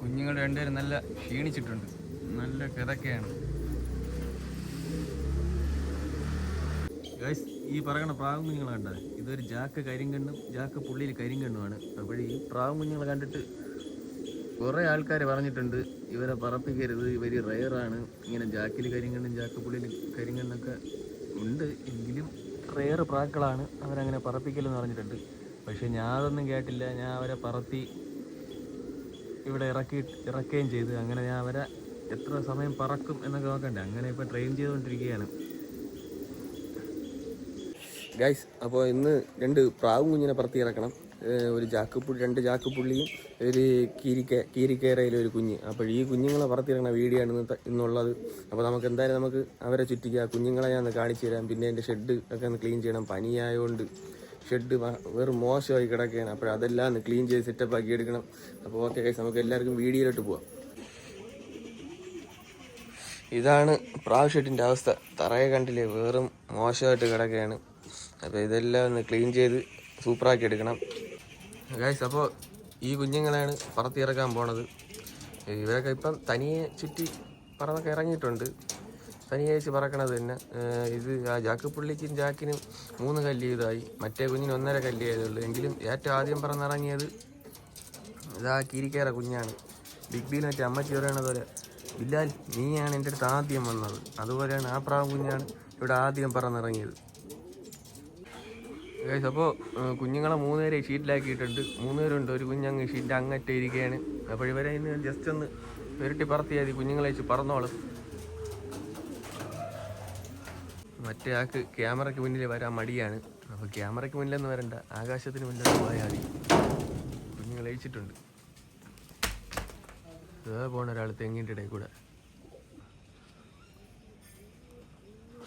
കുഞ്ഞുങ്ങൾ രണ്ടുപേരും നല്ല ക്ഷീണിച്ചിട്ടുണ്ട്. നല്ല കിതക്കയാണ് ഗൈസ് ഈ പറയണ പ്രാവും കുഞ്ഞുങ്ങളെ കണ്ടത് ഇതൊരു ജാക്ക് കരിങ്കണ്ണും ജാക്ക് പുള്ളിയിൽ കരിങ്കണ്ണുമാണ്. അപ്പോൾ ഈ പ്രാവും കുഞ്ഞുങ്ങളെ കണ്ടിട്ട് കുറേ ആൾക്കാർ പറഞ്ഞിട്ടുണ്ട് ഇവരെ പറപ്പിക്കരുത് ഇവർ റെയറാണ് ഇങ്ങനെ ജാക്കിൽ കരിങ്കണ്ണും ജാക്ക് പുള്ളിയിൽ കരിങ്കണ്ണൊക്കെ ഉണ്ട് എങ്കിലും റെയർ പ്രാക്കളാണ് അവരങ്ങനെ പറപ്പിക്കലെന്ന് പറഞ്ഞിട്ടുണ്ട്. പക്ഷേ ഞാൻ അതൊന്നും കേട്ടില്ല. ഞാൻ അവരെ പറത്തി ഇവിടെ ഇറക്കി ഇറക്കുകയും ചെയ്ത്. അങ്ങനെ ഞാൻ അവരെ എത്ര സമയം പറക്കും എന്നൊക്കെ നോക്കണ്ടേ? അങ്ങനെ ഇപ്പോൾ ട്രെയിൻ ചെയ്തുകൊണ്ടിരിക്കുകയാണ്. ഗൈസ് അപ്പോൾ ഇന്ന് രണ്ട് പ്രാവും കുഞ്ഞിനെ പറത്തി ഇറക്കണം. ഒരു ജാക്കുപുള്ളി രണ്ട് ജാക്കുപുള്ളിയും ഒരു കീരിക്ക കീരിക്കേരയിലെ ഒരു കുഞ്ഞ്. അപ്പോൾ ഈ കുഞ്ഞുങ്ങളെ പറത്തിറങ്ങണ വീഡിയോ ആണ് ഇന്നുള്ളത്. അപ്പോൾ നമുക്ക് എന്തായാലും നമുക്ക് അവരെ ചുറ്റിക്കുക കുഞ്ഞുങ്ങളെ ഞാൻ ഒന്ന് കാണിച്ചു തരാം. പിന്നെ എന്റെ ഷെഡ് ഒക്കെ ഒന്ന് ക്ലീൻ ചെയ്യണം. പനിയായതുകൊണ്ട് ഷെഡ് വെറും മോശമായി കിടക്കുകയാണ്. അപ്പോൾ അതെല്ലാം ഒന്ന് ക്ലീൻ ചെയ്ത് സെറ്റപ്പ് ആക്കി എടുക്കണം. അപ്പോൾ ഓക്കെ ഗൈസ് നമുക്ക് എല്ലാവർക്കും വീഡിയോയിലോട്ട് പോവാം. ഇതാണ് പ്രാവ് ഷെഡിന്റെ അവസ്ഥ. തറയെ കണ്ടില്ലേ? വെറും മോശമായിട്ട് കിടക്കുകയാണ്. അപ്പോൾ ഇതെല്ലാം ഒന്ന് ക്ലീൻ ചെയ്ത് സൂപ്പറാക്കി എടുക്കണം. ഗൈസ് അപ്പോൾ ഈ കുഞ്ഞുങ്ങളെയാണ് പറത്തിയിറക്കാൻ പോണത്. ഇവരൊക്കെ ഇപ്പം തനിയെ ചുറ്റി പറന്നൊക്കെ ഇറങ്ങിയിട്ടുണ്ട്. തനിയെ വെച്ച് പറക്കണത് തന്നെ. ഇത് ആ ജാക്ക് പുള്ളിക്കും ജാക്കിനും മൂന്ന് കല്ല് മറ്റേ കുഞ്ഞിന് ഒന്നര കല്ല് എങ്കിലും ഏറ്റവും ആദ്യം പറന്നിറങ്ങിയത് ഇതാ കീരിക്കേറ കുഞ്ഞാണ്. ബിഗ് ബിയിൽ മറ്റേ അമ്മച്ചി പറയണത് പോലെ ബില്ലാൽ നീയാണ് എന്റെ അടുത്ത് ആദ്യം വന്നത്. അതുപോലെയാണ് ആ പ്രാവ് കുഞ്ഞാണ് ഇവിടെ ആദ്യം പറന്നിറങ്ങിയത്. അപ്പോൾ കുഞ്ഞുങ്ങളെ മൂന്ന് പേരെ ഷീറ്റിലാക്കിയിട്ടുണ്ട്. മൂന്ന് പേരുണ്ട് ഒരു കുഞ്ഞങ്ങ് ഷീറ്റിന്റെ അങ്ങറ്റേ ഇരിക്കുകയാണ് അപ്പോൾ ഇവരെ ഇന്ന് ജസ്റ്റ് ഒന്ന് വിരട്ടി പറത്തിയാൽ കുഞ്ഞുങ്ങളെ വെച്ച് പറന്നോളും. മറ്റേ ആൾക്ക് ക്യാമറയ്ക്ക് മുന്നിൽ വരാൻ മടിയാണ്. അപ്പോൾ ക്യാമറയ്ക്ക് മുന്നിലൊന്നും വരണ്ട. ആകാശത്തിന് മുന്നിൽ പോയാൽ മതി. കുഞ്ഞുങ്ങൾ അയച്ചിട്ടുണ്ട് ഇതാ പോണ ഒരാൾ തെങ്ങിന്റെ ഇടയിൽ കൂടെ.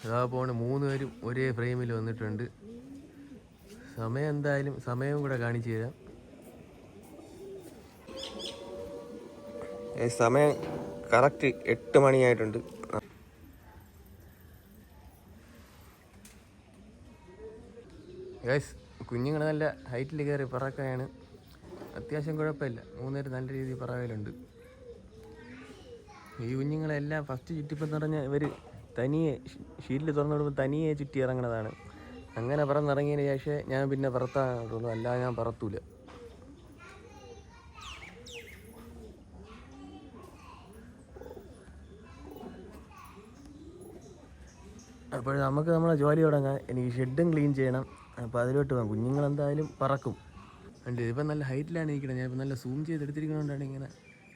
ഇതാ പോണ മൂന്ന് പേരും ഒരേ ഫ്രെയിമിൽ വന്നിട്ടുണ്ട്. സമയം എന്തായാലും സമയവും കൂടെ കാണിച്ചു തരാം. സമയം കറക്റ്റ് എട്ട് മണിയായിട്ടുണ്ട്. ഗൈസ് കുഞ്ഞുങ്ങൾ നല്ല ഹൈറ്റിൽ കയറി പറക്കാനാണ് അത്യാവശ്യം കുഴപ്പമില്ല. മൂന്നേര് നല്ല രീതിയിൽ പറവയിലുണ്ട് ഈ കുഞ്ഞുങ്ങളെല്ലാം ഫസ്റ്റ് ചുറ്റിപ്പം പറഞ്ഞ ഇവർ തനിയെ ഷീറ്റിൽ തുറന്നു വിടുമ്പോൾ തനിയെ ചുറ്റി ഇറങ്ങണതാണ്. അങ്ങനെ പറന്നിറങ്ങിയതിന് ശേഷം ഞാൻ പിന്നെ പറത്താൻ തോന്നുന്നു. അല്ലാതെ ഞാൻ പറത്തൂല. അപ്പോൾ നമുക്ക് നമ്മളെ ജോലി തുടങ്ങാം. എനിക്ക് ഷെഡും ക്ലീൻ ചെയ്യണം. അപ്പോൾ അതിലോട്ട് പോകാം. കുഞ്ഞുങ്ങളെന്തായാലും പറക്കും. ഉണ്ട് ഇതിപ്പോൾ നല്ല ഹൈറ്റിലാണ് ഇരിക്കണത്. ഞാൻ നല്ല സൂം ചെയ്ത് എടുത്തിരിക്കണോണ്ടാണ് ഇങ്ങനെ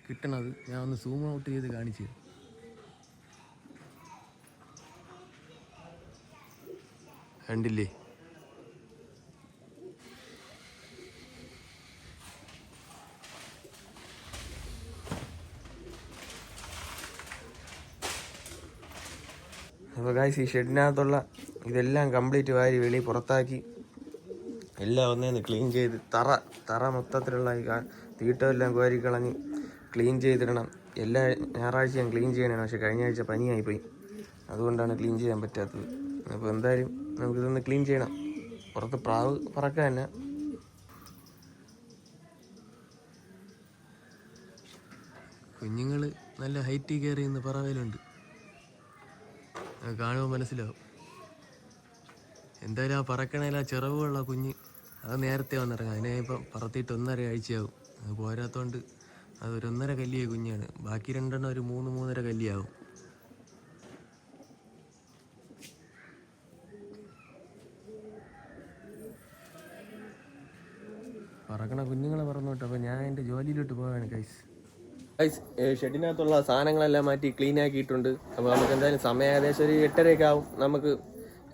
കിട്ടണത്. ഞാൻ ഒന്ന് സൂം ഔട്ട് ചെയ്ത് കാണിച്ചു കണ്ടില്ലേ? അപ്പോൾ ഗായ്സ് ഈ ഷെഡിനകത്തുള്ള ഇതെല്ലാം കംപ്ലീറ്റ് വാരി വെളി പുറത്താക്കി. എല്ലാം ഒന്നേന്ന് ക്ലീൻ ചെയ്ത് തറ തറ മൊത്തത്തിലുള്ള തീട്ടമെല്ലാം കോരി കളഞ്ഞ് ക്ലീൻ ചെയ്തിടണം. എല്ലാ ഞായറാഴ്ചയും ക്ലീൻ ചെയ്യണം പക്ഷേ കഴിഞ്ഞ ആഴ്ച പനിയായിപ്പോയി. അതുകൊണ്ടാണ് ക്ലീൻ ചെയ്യാൻ പറ്റാത്തത്. അപ്പോൾ എന്തായാലും നമുക്കിതൊന്ന് ക്ലീൻ ചെയ്യണം. പുറത്ത് പ്രാവ് പറക്കാൻ തന്നെ. കുഞ്ഞുങ്ങൾ നല്ല ഹൈറ്റിൽ കയറി ഇന്ന് പറവയിലുണ്ട്. കാണുമ്പോൾ മനസ്സിലാവും. എന്തായാലും ആ പറക്കണേലാ ആ ചിറവുള്ള കുഞ്ഞ് അത് നേരത്തെ വന്നിറങ്ങാം. അതിനെ ഇപ്പം പറത്തിയിട്ട് ഒന്നര ആഴ്ചയാവും. അത് പോരാത്തോണ്ട് അത് ഒരു ഒന്നര കല്ലിയ കുഞ്ഞാണ്. ബാക്കി രണ്ടെണ്ണം ഒരു മൂന്ന് മൂന്നര കല്ലിയാവും. പറക്കണ കുഞ്ഞുങ്ങളെ പറന്നോട്ടെ അപ്പോൾ ഞാൻ എന്റെ ജോലിയിലോട്ട് പോവാണ് കൈസ് ഗൈസ് ഷെഡിനകത്തുള്ള സാധനങ്ങളെല്ലാം മാറ്റി ക്ലീൻ ആക്കിയിട്ടുണ്ട്. അപ്പോൾ നമുക്ക് എന്തായാലും സമയം ഏകദേശം ഒരു എട്ടരയൊക്കെ ആവും. നമുക്ക്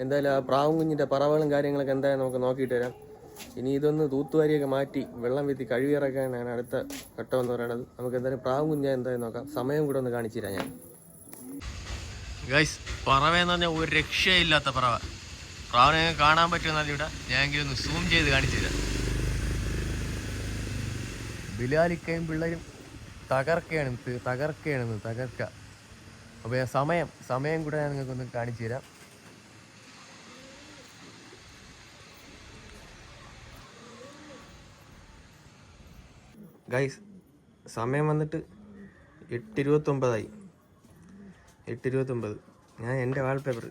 എന്തായാലും ആ പ്രാവും കുഞ്ഞിന്റെ പറവകളും കാര്യങ്ങളൊക്കെ എന്തായാലും നമുക്ക് നോക്കിയിട്ട് വരാം. ഇനി ഇതൊന്ന് തൂത്തുവാരിയൊക്കെ മാറ്റി വെള്ളം വിത്തി കഴുകിയിറക്കാനാണ് അടുത്ത ഘട്ടം എന്ന് പറയുന്നത്. നമുക്ക് എന്തായാലും പ്രാവും കുഞ്ഞ എന്തായാലും നോക്കാം. സമയം കൂടെ ഒന്ന് കാണിച്ചു തരാം ഞാൻ ഗൈസ് പറവയെന്ന് പറഞ്ഞാൽ ഒരു രക്ഷയില്ലാത്ത പറവ. പ്രാവിനെ കാണാൻ പറ്റുമെന്നാൽ ഇവിടെ ഞാൻ ഒന്ന് സൂം ചെയ്ത് കാണിച്ചു തരാം ബിലാലിക്കയും പിള്ളേരും തകർക്കയാണ് തകർക്കയാണ് തകർക്ക. അപ്പോൾ സമയം സമയം കൂടെ ഞാൻ നിങ്ങൾക്കൊന്ന് കാണിച്ചു തരാം ഗൈസ് സമയം വന്നിട്ട് എട്ട് ഇരുപത്തൊമ്പതായി എട്ട് ഇരുപത്തൊമ്പത് ഞാൻ എന്റെ വാൾപേപ്പർ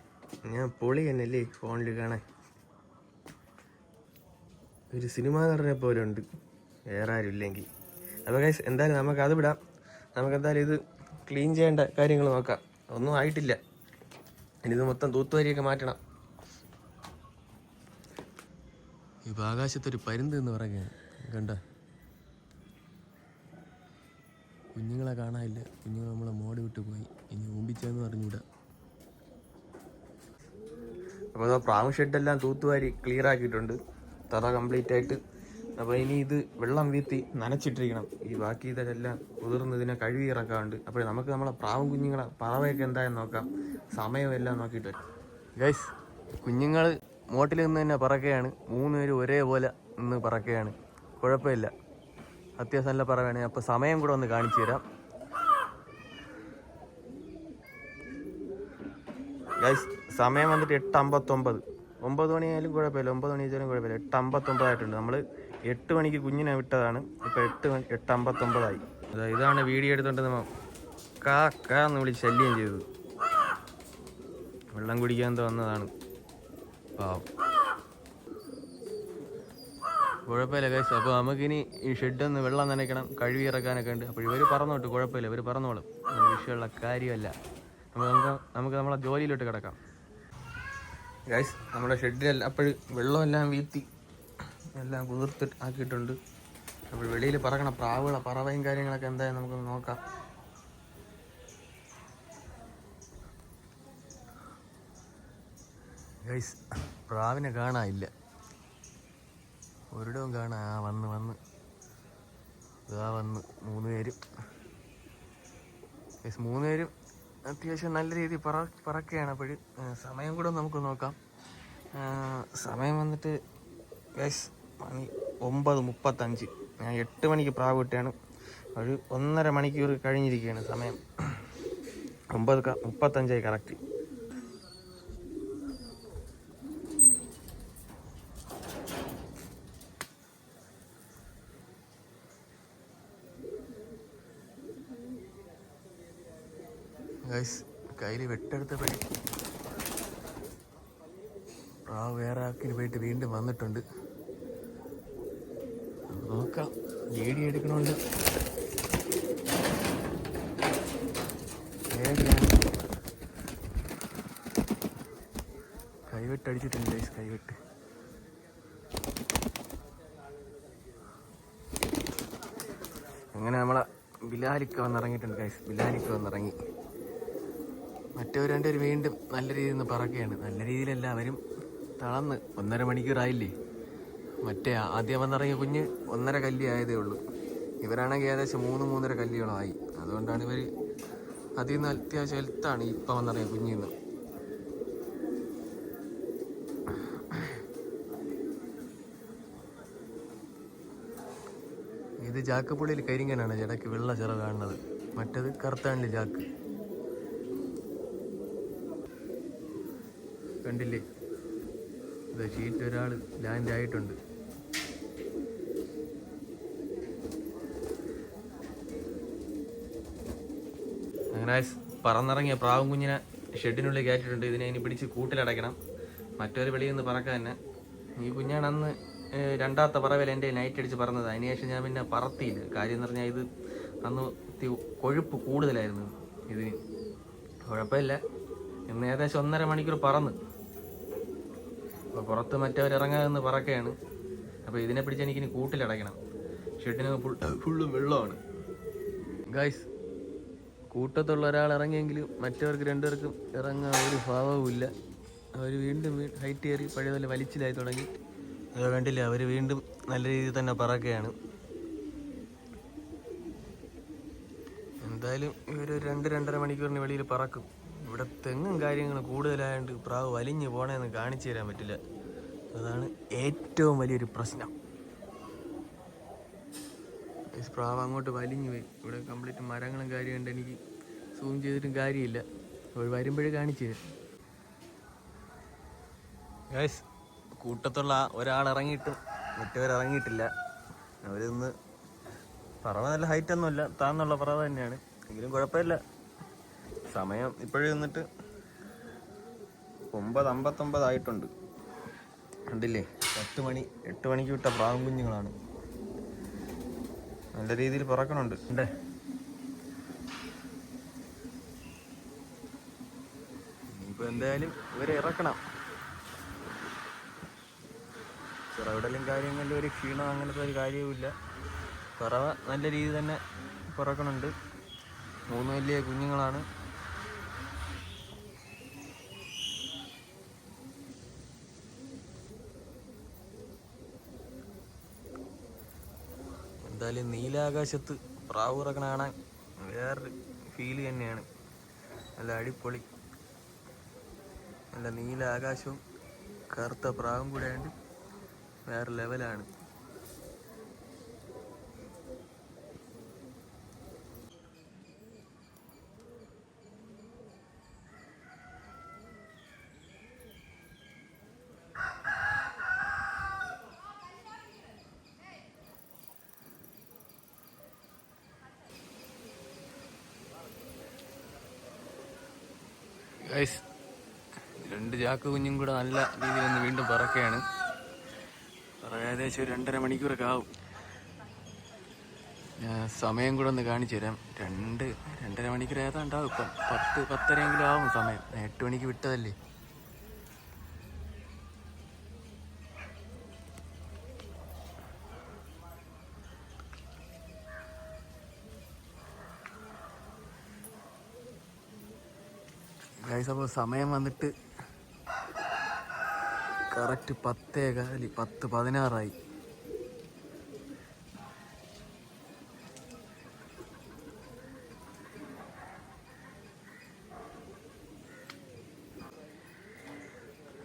ഞാൻ പൊളി എന്നല്ലേ ഫോണിൽ കാണാൻ. ഒരു സിനിമ നടനെ പോലെ ഉണ്ട്. വേറെ ആരും ഇല്ലെങ്കിൽ അപ്പോൾ ഗൈസ് എന്തായാലും നമുക്ക് അത് വിടാം. നമുക്ക് എന്തായാലും ഇത് ക്ലീൻ ചെയ്യേണ്ട കാര്യങ്ങൾ നോക്കാം. ഒന്നും ആയിട്ടില്ല. ഇനി ഇത് മൊത്തം തൂത്തുവരിയൊക്കെ മാറ്റണം. ഇപ്പോൾ ആകാശത്തൊരു പരുന്ത് എന്ന് പറയുകയാണ് കണ്ട? കുഞ്ഞുങ്ങളെ കാണാനില്ല. കുഞ്ഞുങ്ങൾ നമ്മളെ മോടി വിട്ട് പോയി. ഇനി ഊമ്പിച്ചെന്ന് പറഞ്ഞുവിടാം അപ്പോൾ അതാ പ്രാവ് ഷെഡെല്ലാം തൂത്തുവാരി ക്ലിയർ ആക്കിയിട്ടുണ്ട്. തറ കംപ്ലീറ്റ് ആയിട്ട്. അപ്പോൾ ഇനി ഇത് വെള്ളം വീത്തി നനച്ചിട്ടിരിക്കണം. ഈ ബാക്കി ഇതെല്ലാം കുതിർന്നതിനെ കഴുകി ഇറക്കാറുണ്ട് അപ്പോൾ നമുക്ക് നമ്മളെ പ്രാവും കുഞ്ഞുങ്ങളെ പറവയൊക്കെ എന്തായെന്ന് നോക്കാം. സമയം എല്ലാം നോക്കിയിട്ട് ഗൈസ് കുഞ്ഞുങ്ങൾ മോട്ടിൽ നിന്ന് തന്നെ പറക്കുകയാണ്. മൂന്ന് പേര് ഒരേപോലെ നിന്ന് പറക്കുകയാണ്. കുഴപ്പമില്ല. അത്യാവശ്യം നല്ല പറവാണ് അപ്പോൾ സമയം കൂടെ ഒന്ന് കാണിച്ചു തരാം. സമയം വന്നിട്ട് എട്ട് അമ്പത്തൊമ്പത് ഒമ്പത് മണിയായാലും കുഴപ്പമില്ല. ഒമ്പത് മണി വെച്ചാലും കുഴപ്പമില്ല. എട്ട് അമ്പത്തൊമ്പതായിട്ടുണ്ട് നമ്മൾ എട്ട് മണിക്ക് കുഞ്ഞിനെ വിട്ടതാണ്. ഇപ്പോൾ എട്ട് മണി എട്ട് അമ്പത്തൊമ്പതായി അതാ ഇതാണ് വീഡിയോ എടുത്തോണ്ട് നമ്മൾ കാ കാ വിളിച്ച് ശല്യം ചെയ്തത്. വെള്ളം കുടിക്കാൻ തോന്നതാണ് പാവം. കുഴപ്പമില്ല ഗൈസ് അപ്പോൾ നമുക്കിനി ഈ ഷെഡൊന്ന് വെള്ളം നനയ്ക്കണം കഴുകി ഇറക്കാനൊക്കെ ഉണ്ട് അപ്പോൾ ഇവർ പറഞ്ഞോട്ട് കുഴപ്പമില്ല. ഇവർ പറഞ്ഞോളും വിഷയമുള്ള കാര്യമല്ല. അപ്പോൾ നമുക്ക് നമുക്ക് നമ്മളെ ജോലിയിലോട്ട് കിടക്കാം. ഗൈസ് നമ്മുടെ ഷെഡിലെല്ലാം അപ്പോൾ വെള്ളമെല്ലാം വീത്തി എല്ലാം കുതിർത്ത് ആക്കിയിട്ടുണ്ട്. അപ്പോൾ വെളിയിൽ പറക്കണ പ്രാവുകളെ പറവയും കാര്യങ്ങളൊക്കെ എന്തായാലും നമുക്ക് നോക്കാം. ഗൈസ് പ്രാവിനെ കാണാനില്ല. ഒരിടവും കാണാൻ ആ വന്ന് വന്ന്. ഇതാ വന്ന്. മൂന്ന് പേരും. മൂന്ന് പേരും അത്യാവശ്യം നല്ല രീതിയിൽ പറ പറക്കുകയാണ് അപ്പോഴും സമയം കൂടെ നമുക്ക് നോക്കാം. സമയം വന്നിട്ട് ഗൈസ് മണി ഒമ്പത് മുപ്പത്തഞ്ച്. ഞാൻ എട്ട് മണിക്ക് പ്രാവ് വിട്ടാണ് ഒരു ഒന്നര മണിക്കൂർ കഴിഞ്ഞിരിക്കുകയാണ് സമയം. ഒമ്പത് മുപ്പത്തഞ്ചായി കറക്റ്റ് ഗൈസ് കയ്യിൽ പണി പ്രാവ് വേറെ പോയിട്ട് വീണ്ടും വന്നിട്ടുണ്ട്. നോക്കാം. വീഡിയോ എടുക്കണമുണ്ട് പേടിയാണ് കൈവിട്ടടിച്ചിട്ടുണ്ട് ഗൈസ് കൈവെട്ട്. അങ്ങനെ നമ്മളെ ബിലാലിക്ക വന്നിറങ്ങിയിട്ടുണ്ട് ഗൈസ് ബിലാലിക്ക വന്നിറങ്ങി. മറ്റവർ രണ്ടുപേർ വീണ്ടും നല്ല രീതിയിൽ നിന്ന് പറക്കുകയാണ്. നല്ല രീതിയിലല്ല അവരും തളർന്ന്. ഒന്നര മണിക്കൂറായില്ലേ? മറ്റേ ആദ്യം വന്നിറങ്ങിയ കുഞ്ഞ് ഒന്നര കല്ലി ആയതേ ഉള്ളൂ. ഇവരാണെങ്കിൽ ഏകദേശം മൂന്ന് മൂന്നര കല്ലികളായി അതുകൊണ്ടാണ് ഇവർ അതിൽ നിന്ന് അത്യാവശ്യം ഹെൽത്താണ് ഇപ്പം വന്നിറങ്ങിയ കുഞ്ഞിൽ നിന്ന്. ഇത് ജാക്കപ്പുള്ളിയിൽ കരിങ്കനാണ്. ഇടയ്ക്ക് വെള്ള ചിറ കാണുന്നത്. മറ്റത് കറുത്താണ്ടിൽ ജാക്ക്. കണ്ടില്ലേ? ഇത് ഷീറ്റ് ഒരാൾ ലാൻഡ് ആയിട്ടുണ്ട്. അങ്ങനെ പറന്നിറങ്ങിയ പ്രാവും കുഞ്ഞിനെ ഷെഡിനുള്ളിൽ കയറ്റിയിട്ടുണ്ട്. ഇതിനെ ഇനി പിടിച്ച് കൂട്ടിലടയ്ക്കണം മറ്റൊരു വെളിയിൽ നിന്ന് പറക്കാൻ തന്നെ. ഈ കുഞ്ഞാണ് അന്ന് രണ്ടാമത്തെ പറവേൽ എന്റെ നൈറ്റ് അടിച്ച് പറന്നത്. അതിനുശേഷം ഞാൻ പിന്നെ പറത്തിയില്ല. കാര്യം എന്ന് പറഞ്ഞാൽ ഇത് അന്ന് കൊഴുപ്പ് കൂടുതലായിരുന്നു ഇതിന്. കുഴപ്പമില്ല. ഇന്ന് ഏകദേശം ഒന്നര മണിക്കൂർ പറന്ന്. അപ്പോൾ പുറത്ത് മറ്റവർ ഇറങ്ങാതെന്ന് പറക്കുകയാണ് അപ്പോൾ ഇതിനെ പിടിച്ച് എനിക്കിനി കൂട്ടിലടയ്ക്കണം. ഷെഡിന് ഫുൾ ഫുള്ളും വെള്ളമാണ്. ഗൈസ് കൂട്ടത്തുള്ള ഒരാൾ ഇറങ്ങിയെങ്കിലും മറ്റവർക്ക് രണ്ടുപേർക്കും ഇറങ്ങാൻ ഒരു ഭാവവും ഇല്ല അവർ വീണ്ടും ഹൈറ്റ് കയറി പഴയതുപോലെ വലിച്ചിലായി തുടങ്ങി. അത് വേണ്ടില്ല അവർ വീണ്ടും നല്ല രീതിയിൽ തന്നെ പറക്കുകയാണ്. എന്തായാലും ഇവർ രണ്ട് രണ്ടര മണിക്കൂറിന് വെളിയിൽ പറക്കും. ഇവിടെ തെങ്ങും കാര്യങ്ങളും കൂടുതലായതുകൊണ്ട് പ്രാവ് വലിഞ്ഞു പോണേന്ന് കാണിച്ചു തരാൻ പറ്റില്ല. അതാണ് ഏറ്റവും വലിയൊരു പ്രശ്നം. പ്രാവ് അങ്ങോട്ട് വലിഞ്ഞു പോയി. ഇവിടെ കംപ്ലീറ്റ് മരങ്ങളും കാര്യമുണ്ട് എനിക്ക് സൂം ചെയ്തിട്ടും കാര്യമില്ല. വരുമ്പോഴേ കാണിച്ചു തരും. ഗൈസ് കൂട്ടത്തുള്ള ഒരാൾ ഇറങ്ങിയിട്ട് മറ്റവർ ഇറങ്ങിയിട്ടില്ല. അവരൊന്ന് പറവ നല്ല ഹൈറ്റ് ഒന്നുമില്ല. താന്നുള്ള പറവ തന്നെയാണ്. എങ്കിലും കുഴപ്പമില്ല. സമയം ഇപ്പോഴും നിന്നിട്ട് ഒമ്പത് അമ്പത്തൊമ്പതായിട്ടുണ്ട് കണ്ടില്ലേ? പത്ത് മണി എട്ട് മണിക്ക് വിട്ട പ്രാവും കുഞ്ഞുങ്ങളാണ്. നല്ല രീതിയിൽ പറക്കണുണ്ട്. ഉണ്ടേ ഇപ്പൊ എന്തായാലും ഇവരെ ഇറക്കണം. ചിറവിടലും കാര്യങ്ങളിലും ഒരു ക്ഷീണം അങ്ങനത്തെ ഒരു കാര്യവുമില്ല. പറവ നല്ല രീതി തന്നെ പിറക്കണുണ്ട്. മൂന്ന് വലിയ കുഞ്ഞുങ്ങളാണ്. എന്തായാലും നീലാകാശത്ത് പ്രാവ് ഇറക്കണ കാണാൻ വേറൊരു ഫീൽ തന്നെയാണ്. നല്ല അടിപൊളി നല്ല നീലാകാശവും കറുത്ത പ്രാവും കൂടെ ആയതുകൊണ്ട് വേറെ ലെവലാണ് രണ്ട് ചാക്ക് കുഞ്ഞും കൂടെ നല്ല രീതിയിൽ ഒന്ന് വീണ്ടും പറക്കുകയാണ്. പറ ഏകദേശം ഒരു രണ്ടര മണിക്കൂറൊക്കെ ആവും. സമയം കൂടെ ഒന്ന് കാണിച്ചു തരാം. രണ്ട് രണ്ടര മണിക്കൂർ ഏതാണ്ടാവും ഇപ്പം? പത്ത് പത്തരയെങ്കിലും ആവും സമയം. എട്ട് മണിക്ക് വിട്ടതല്ലേ? ഗൈസ് അപ്പോൾ സമയം വന്നിട്ട് കറക്റ്റ് പത്തേ കാലി പത്ത് പതിനാറായി.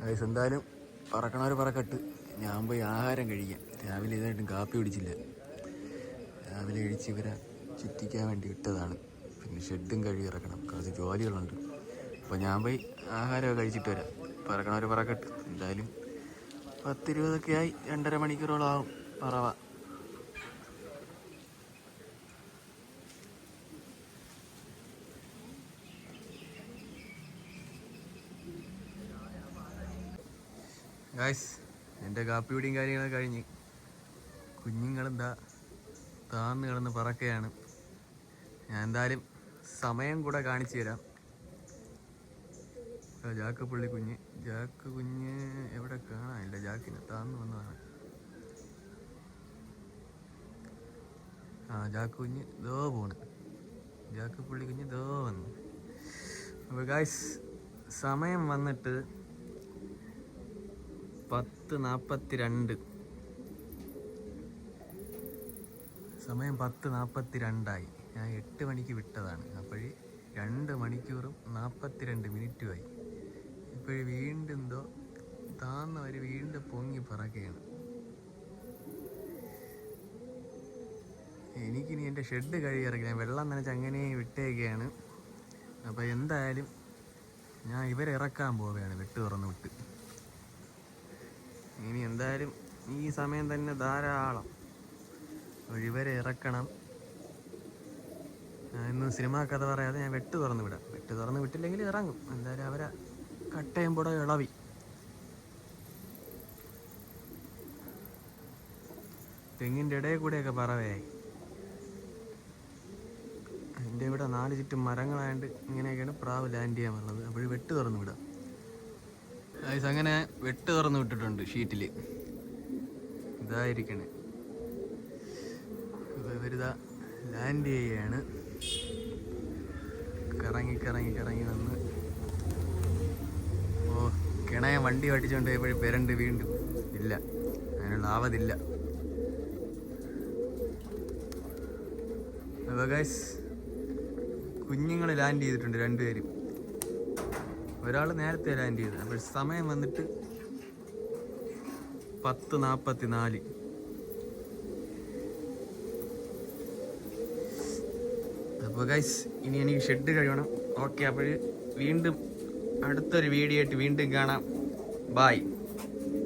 ഗൈസ് എന്തായാലും പറക്കണവർ പറക്കട്ട്. ഞാൻ പോയി ആഹാരം കഴിക്കാം. രാവിലെ ഇതായിട്ടും കാപ്പി കുടിച്ചില്ല. രാവിലെ കഴിച്ച് ഇവരെ ചുറ്റിക്കാൻ വേണ്ടി ഇട്ടതാണ്. പിന്നെ ഷെഡും കഴുകി ഇറക്കണം. കുറച്ച് ജോലികളുണ്ട്. അപ്പോൾ ഞാൻ പോയി ആഹാരമൊക്കെ കഴിച്ചിട്ട് വരാം. പറക്കണവർ പറക്കട്ടെ എന്തായാലും പത്തിരുപതൊക്കെ ആയി. രണ്ടര മണിക്കൂറോളം ആവും പറവ. ഗായ്സ് എന്റെ കാപ്പി പിടിയും കാര്യങ്ങളൊക്കെ കഴിഞ്ഞ്. കുഞ്ഞുങ്ങളെന്താ താന്ന് കിടന്ന് പറക്കുകയാണ് ഞാൻ എന്തായാലും സമയം കൂടെ കാണിച്ചു തരാം. ജാക്ക് പുള്ളി കുഞ്ഞ്. ജാക്ക് കുഞ്ഞ് എവിടെ കാണാനില്ല. ജാക്കിന് താന്ന് വന്നതാണ്. ആ ജാക്ക് കുഞ്ഞ് ദോ പോണ്. ജാക്ക് പുള്ളി കുഞ്ഞ് ദോ വന്നു. അപ്പോൾ ഗായ്സ് സമയം വന്നിട്ട് പത്ത് നാൽപ്പത്തി രണ്ട് സമയം പത്ത് നാൽപ്പത്തി രണ്ടായി ഞാൻ എട്ട് മണിക്ക് വിട്ടതാണ്. അപ്പോഴേ രണ്ട് മണിക്കൂറും നാൽപ്പത്തിരണ്ട് മിനിറ്റുമായി ഇപ്പോഴും വീണ്ടും എന്തോ താന്നവർ വീണ്ടും പൊങ്ങി പറക്കുകയാണ്. എനിക്കിനി എന്റെ ഷെഡ് ഞാൻ വെള്ളം നനച്ച് അങ്ങനെ വിട്ടേക്കുകയാണ് അപ്പോൾ എന്തായാലും ഞാൻ ഇവരെ ഇറക്കാൻ പോവുകയാണ്. വെട്ട് തുറന്ന് വിട്ട്. ഇനി എന്തായാലും ഈ സമയം തന്നെ ധാരാളം. ഇവരെ ഇറക്കണം. ഇന്ന് സിനിമ കഥ പറയാതെ ഞാൻ വെട്ട് തുറന്ന് വിടാം. വെട്ട് തുറന്ന് വിട്ടില്ലെങ്കിൽ ഇറങ്ങും. എന്തായാലും അവരെ കട്ടയും പുട ഇളവി. തെങ്ങിന്റെ ഇടയിൽ കൂടെയൊക്കെ പറവയായി. എന്റെ ഇവിടെ നാല് ചുറ്റും മരങ്ങളായതുകൊണ്ട് ഇങ്ങനെയൊക്കെയാണ് പ്രാവ് ലാൻഡ് ചെയ്യാൻ പറഞ്ഞത് അപ്പോൾ വെട്ട് തുറന്നു വിടാം. ഗൈസ് അങ്ങനെ വെട്ട് തുറന്നു വിട്ടിട്ടുണ്ട് ഷീറ്റിൽ ഇതായിരിക്കണേ. ഇവരിതാ ലാൻഡ് ചെയ്യുകയാണ്. കറങ്ങി കറങ്ങി കറങ്ങി വന്ന് ഓ കിണയ വണ്ടി ഓടിച്ചുകൊണ്ട് പോയപ്പോഴും പെരണ്ട് വീണ്ടും. ഇല്ല. അതിനുള്ള ആവതില്ല. ഗൈസ് കുഞ്ഞുങ്ങൾ ലാൻഡ് ചെയ്തിട്ടുണ്ട് രണ്ടുപേരും. ഒരാൾ നേരത്തെ ലാൻഡ് ചെയ്ത്. അപ്പോൾ സമയം വന്നിട്ട് പത്ത് നാൽപ്പത്തി നാല് അപ്പോൾ ഗൈസ് ഇനി എനിക്ക് ഷെഡ് കഴിയണം. ഓക്കെ അപ്പോൾ വീണ്ടും അടുത്തൊരു വീഡിയോ ആയിട്ട് വീണ്ടും കാണാം. ബായ്